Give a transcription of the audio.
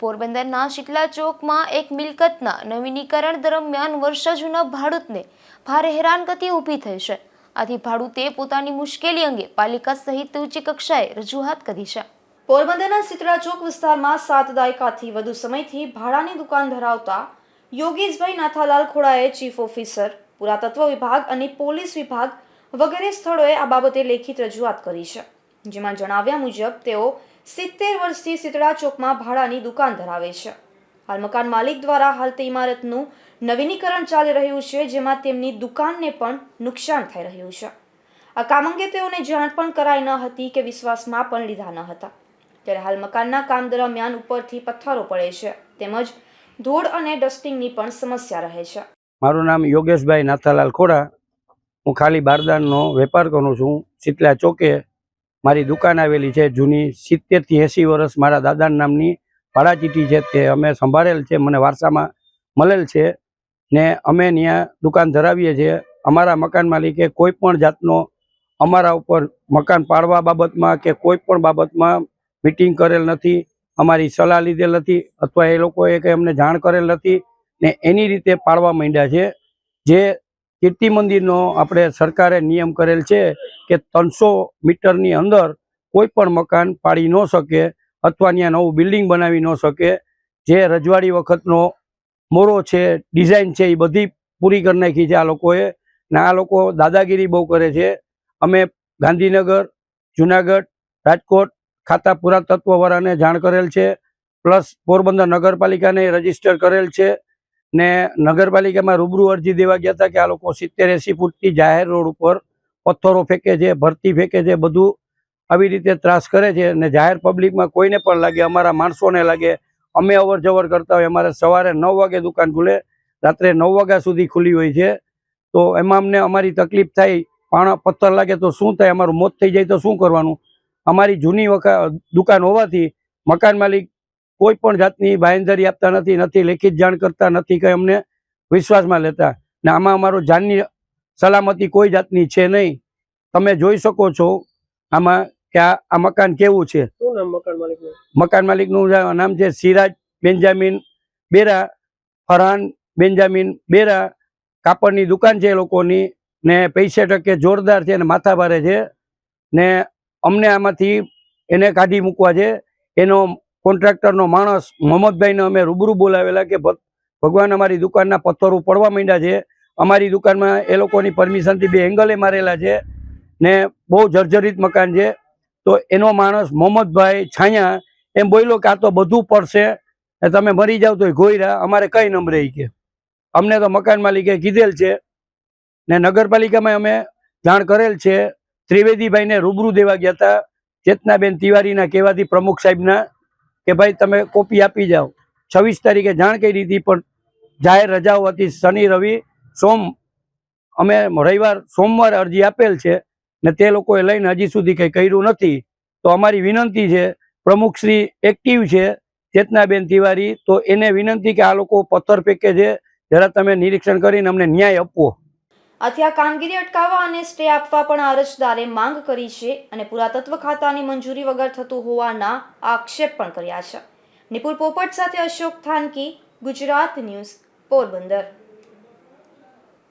પોરબંદરના શીતલા ચોકમાં એક મિલકતના નવીનીકરણ દરમિયાન વર્ષો જૂના ભાડૂતને ભારે હેરાનગતિ ઊભી થઈ છે. આથી ભાડૂતે પોતાની મુશ્કેલી અંગે પાલિકા સહિત ઉચ્ચ કક્ષાએ રજૂઆત કરી છે. પોરબંદરના શીતળા ચોક વિસ્તારમાં સાત દાયકાથી વધુ સમયથી ભાડાની દુકાન ધરાવતા યોગેશભાઈ નાથાલાલ ખોડાએ ચીફ ઓફિસર, પુરાતત્વ વિભાગ અને પોલીસ વિભાગ વગેરે સ્થળોએ આ બાબતે લેખિત રજૂઆત કરી છે. જેમાં જણાવ્યા મુજબ, તેઓ સિત્તેર વર્ષથી શીતળા ચોકમાં ભાડાની દુકાન ધરાવે છે. હાલ મકાન માલિક દ્વારા હાલ તે ઇમારતનું નવીનીકરણ ચાલી રહ્યું છે, જેમાં તેમની દુકાનને પણ નુકસાન થઈ રહ્યું છે. આ કામ અંગે તેઓને જાણ પણ કરાઈ ન હતી કે વિશ્વાસમાં પણ લીધા ન હતા. ત્યારે હાલ મકાનના કામ દરમિયાન ઉપરથી પથ્થરો પડે છે, તેમજ ધૂળ અને ડસ્ટિંગની પણ સમસ્યા રહે છે. મારું નામ યોગેશભાઈ નાથાલાલ ખોડા. હું ખાલી બારદાનનો વેપાર કરું છું. શીતલા ચોકે મારી દુકાન આવેલી છે જૂની સિત્તેરથી એંસી વર્ષ મારા દાદાના નામની ભાડાચીટી છે તે અમે સંભાળેલ છે, મને વારસામાં મળેલ છે ને અમે ત્યાં દુકાન ધરાવીએ છીએ. અમારા મકાન માલિકે કોઈ પણ જાતનો અમારા ઉપર મકાન પાડવા બાબતમાં કે કોઈ પણ બાબતમાં મિટિંગ કરેલ નથી, અમારી સલાહ લીધેલ નથી અથવા એ લોકોએ કંઈ અમને જાણ કરેલ નથી ને એની રીતે પાડવા માંડ્યા છે. જે કીર્તિ મંદિરનો આપણે સરકારે નિયમ કરેલ છે કે ત્રણસો મીટરની અંદર કોઈ પણ મકાન પાડી ન શકે અથવા ત્યાં નવું બિલ્ડિંગ બનાવી ન શકે. જે રજવાડી વખતનો મોરો છે, ડિઝાઇન છે, એ બધી પૂરી કરી નાખી છે આ લોકોએ. ને આ લોકો દાદાગીરી બહુ કરે છે. અમે ગાંધીનગર, જુનાગઢ, રાજકોટ, ખાતા પુરાતત્વવાળાને જાણ કરેલ છે. પ્લસ પોરબંદર નગરપાલિકાને રજિસ્ટર કરેલ છે. ને નગરપાલિકામાં રૂબરૂ અરજી દેવા ગયા હતા કે આ લોકો સિત્તેર એંસી ફૂટથી જાહેર રોડ ઉપર પથ્થરો ફેંકે છે, ભરતી ફેંકે છે, બધું આવી રીતે ત્રાસ કરે છે અને જાહેર પબ્લિકમાં કોઈને પણ લાગે, અમારા માણસોને લાગે, અમે અવર કરતા હોય, અમારે સવારે નવ વાગે દુકાન ખુલે, રાત્રે નવ વાગ્યા સુધી ખુલ્લી હોય છે. તો એમાં અમને અમારી તકલીફ થાય, પાણા પથ્થર લાગે તો શું થાય, અમારું મોત થઈ જાય તો શું કરવાનું? અમારી જૂની વખત દુકાન હોવાથી મકાન માલિક કોઈ પણ જાતની બાંયધરી આપતા નથી નથી લેખિત જાણ કરતા નથી કંઈ અમને વિશ્વાસમાં લેતા. ને આમાં અમારો જાનની સલામતી કોઈ જાતની છે નહીં. તમે જોઈ શકો છો આમાં કે આ મકાન કેવું છે. મકાન માલિકનું? નામ છે સિરાજ બેન્જામિન બેરા ફરહાન બેન્જામિન બેરા. કાપડની દુકાન છે એ લોકોની ને પૈસે ટકે જોરદાર છે અને માથાભારે છે. ને અમને આમાંથી એને કાઢી મૂકવા છે. એનો કોન્ટ્રાક્ટરનો માણસ મોહમ્મદભાઈને અમે રૂબરૂ બોલાવેલા કે ભગવાન અમારી દુકાનના પથ્થરો પડવા માંડ્યા છે. અમારી દુકાનમાં એ લોકોની પરમિશનથી બે એંગલે મારેલા છે ને બહુ જર્જરિત મકાન છે. તો એનો માણસ મોહમ્મદભાઈ છાયા એમ બોલ્યો કે આ તો બધું પડશે ને તમે મરી જાવ તો ગોયરા, અમારે કઈ નંબરે કે? અમને તો મકાન માલિકે કીધેલ છે ને નગરપાલિકામાં અમે જાણ કરેલ છે. ત્રિવેદીભાઈને રૂબરૂ દેવા ગયા હતા. ચેતનાબેન તિવારીના કહેવાથી પ્રમુખ સાહેબના કે ભાઈ તમે કોપી આપી જાઓ. છવ્વીસ તારીખે જાણ કરી હતી, પણ જાહેર રજાઓ હતી શનિ, રવિ, સોમ. અમે રવિવાર, સોમવારે અરજી આપેલ છે ને તે લોકોએ લઈને હજી સુધી કંઈ કર્યું નથી. તો અમારી વિનંતી છે પ્રમુખશ્રી એક્ટિવ છે, ચેતનાબેન તિવારી, તો એને વિનંતી કે આ લોકો પથ્થર ફેંકે છે, જરા તમે નિરીક્ષણ કરીને અમને ન્યાય આપવો. આથી આ કામગીરી અટકાવવા અને સ્ટે આપવા પણ અરજદારે માંગ કરી છે અને પુરાતત્વ ખાતાની મંજૂરી વગર થતું હોવાના આક્ષેપ પણ કર્યા છે. નિપુલ પોપટ સાથે અશોક થાનકી, ગુજરાત ન્યૂઝ પોરબંદર.